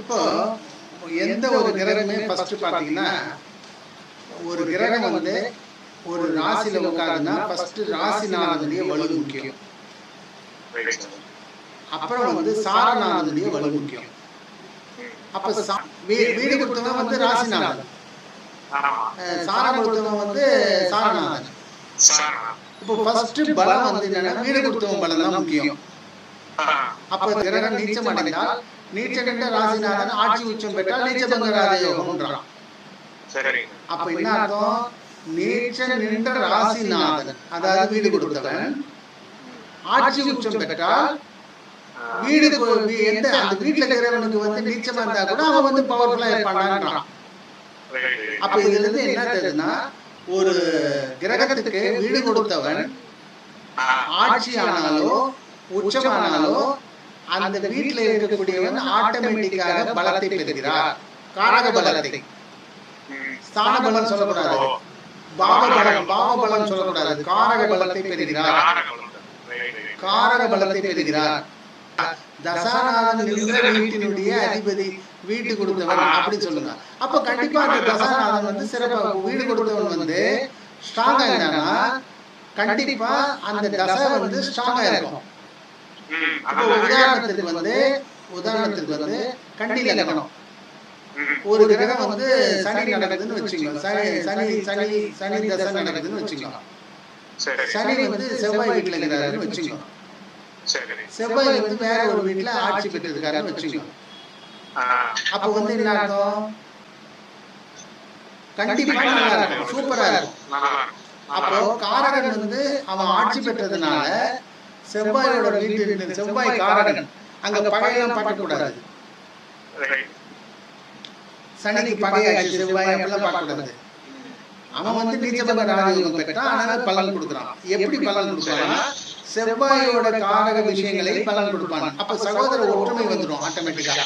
இப்போ எந்த ஒரு கிரகமே ஃபர்ஸ்ட் பார்த்தீங்கன்னா ஒரு கிரகம் வந்து ஒரு ராசியில உட்காருன்னா ஃபர்ஸ்ட் ராசிநாதனுடைய வலு முக்கியம். அப்புறம் வந்து சாரநாதனுடைய வலு முக்கியம். அப்ப வீடு கொடுத்தவன் வந்து ராசிநாதன். சாரம் கொடுத்தவன் வந்து சாரநாதன். சார் இப்போ ஃபர்ஸ்ட் பலம் வந்து என்னன்னா வீடு கொடுத்தவன் பலம் தான் முக்கியம். அப்ப கிரகம் நீச்சம் அடைந்தால் நீச்சம் கண்ட ராசிநாதன் ஆட்சி உச்சம் பெற்றால் நீச்சபங்க ராஜயோகம்ன்றான் சரி. அப்ப என்ன அர்த்தம்? நீச்ச நின்ற ராசிநாதன். அதாவது வீடு கொடுத்தவன். ஆட்சி உச்சம் பெற்றால் வீடு எந்த அந்த வீட்டுல இருக்கிறவனுக்கு வந்து நீச்சமா இருந்தா கூட அவன் வந்து பவர்ஃபுல்லா இருப்பானான்றான் அப்ப இதுல இருந்து என்ன தெரியுதுன்னா ஒரு கிரகத்துக்கு வீடு கொடுத்தவன் ஆட்சி ஆனாலோ உச்சமானாலோ அந்த வீட்டில் இருக்கக்கூடியவன் ஆட்டோமேட்டிக்காக பலத்தை பெறுகிறார். காரக பலத்தை ஸ்தான பலம் சொல்லக்கூடாது. பாப பலம் பாப பலம் சொல்லக்கூடாது. காரக பலத்தை பெறுகிறார். காரக பலத்தை பெறுகிறார். தசாநாதன் வீட்டினுடைய அதிபதி வீடு கொடுத்தவன் அப்படின்னு சொல்லுங்க அப்ப கண்டிப்பா அந்த தசாநாதன் வந்து சிறப்பா வீடு கொடுத்தவன் வந்து ஸ்ட்ராங்கா இருந்தானா கண்டிப்பா அந்த தசை வந்து ஸ்ட்ராங்கா இருக்கும். இப்போ உதாரணத்துக்கு வந்து உதாரணத்துக்கு வந்து கண்டி லக்னம் ஒரு கிரகம் வந்து சனி நடக்குதுன்னு வச்சுக்கோங்க சனி சனி சனி சனி தசை நடக்குதுன்னு வச்சுக்கோங்க சனி வந்து செவ்வாய் வீட்டுல இருக்கிறாருன்னு வச்சுக்கோங்க செவ்வாய் வந்து வேற ஒரு வீட்டுல ஆட்சி பெற்றிருக்காருன்னு வச்சுக்கோங்க அப்ப வந்து என்ன அர்த்தம்? கண்டிப்பா நல்லா இருக்கும். சூப்பரா இருக்கும். அப்போ காரகன் வந்து அவன் ஆட்சி பெற்றதுனால செவ்வாயோட வீட்டு செவ்வாய் காரகன் அங்க பகையெல்லாம் பார்க்க கூடாது சனிக்கு பகையாச்சு செவ்வாய் அப்படிலாம் பார்க்க கூடாது அவன் வந்து நீச்சபங்க ராஜயோகம் பெற்றான். அதனால பலன் கொடுக்குறான். எப்படி பலன் கொடுக்குறான் செவ்வாயோட காரக விஷயங்களை பலன் கொடுப்பான். அப்ப சகோதர ஒற்றுமை வந்துடும் ஆட்டோமேட்டிக்கா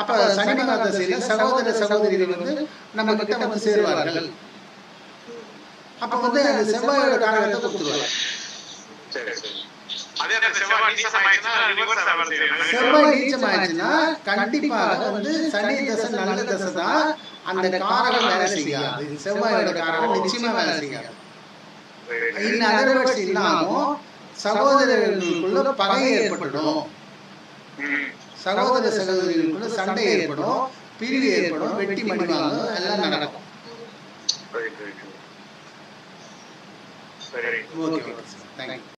அப்ப சனிமகா தசையில சகோதர சகோதரிகள் வந்து நம்ம கிட்ட வந்து சேருவார்கள். அப்ப வந்து செவ்வாயோட காரகத்தை கொடுத்துருவாங்க செவ்வாய் நீச்சம் ஆயிடுச்சுன்னா கண்டிப்பாக வந்து சனி தசை நல்ல தசை தான் அந்த காரகம் வேலை செய்யாது. செவ்வாயோட காரகம் நிச்சயமா வேலை செய்யாது. இல்லாமல் சகோதரர்களுக்குள்ள பகை ஏற்பட்டுடும். சகோதர சகோதரிகளுக்குள்ள சண்டை ஏற்படும் பிரிவு ஏற்படும் வெட்டி மடிவாங்க எல்லாம் நடக்கும். Okay thank you